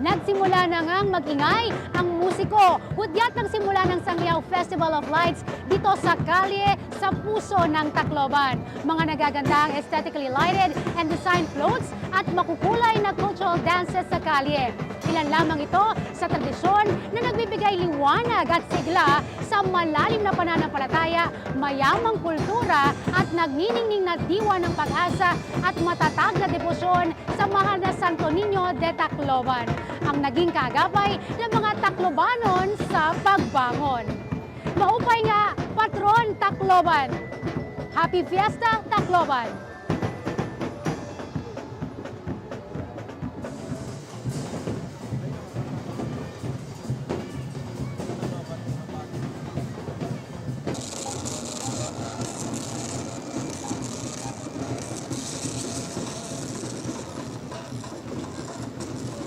Nagsimula na ngang mag-ingay ang musiko. Hudyat ng simula ng Sangyao Festival of Lights dito sa kalye sa puso ng Tacloban. Mga nagagandang aesthetically lighted and designed at makukulay na cultural dances sa kalye. Ilan lamang ito sa tradisyon na nagbibigay liwanag at sigla sa malalim na pananampalataya, mayamang kultura at nagniningning na diwa ng pag-asa at matatag na debosyon sa mahal na Santo Niño de Tacloban. Ang naging kaagapay ng mga Taclobanon sa pagbangon. Maupay nga, Patron Tacloban. Happy Fiesta, Tacloban!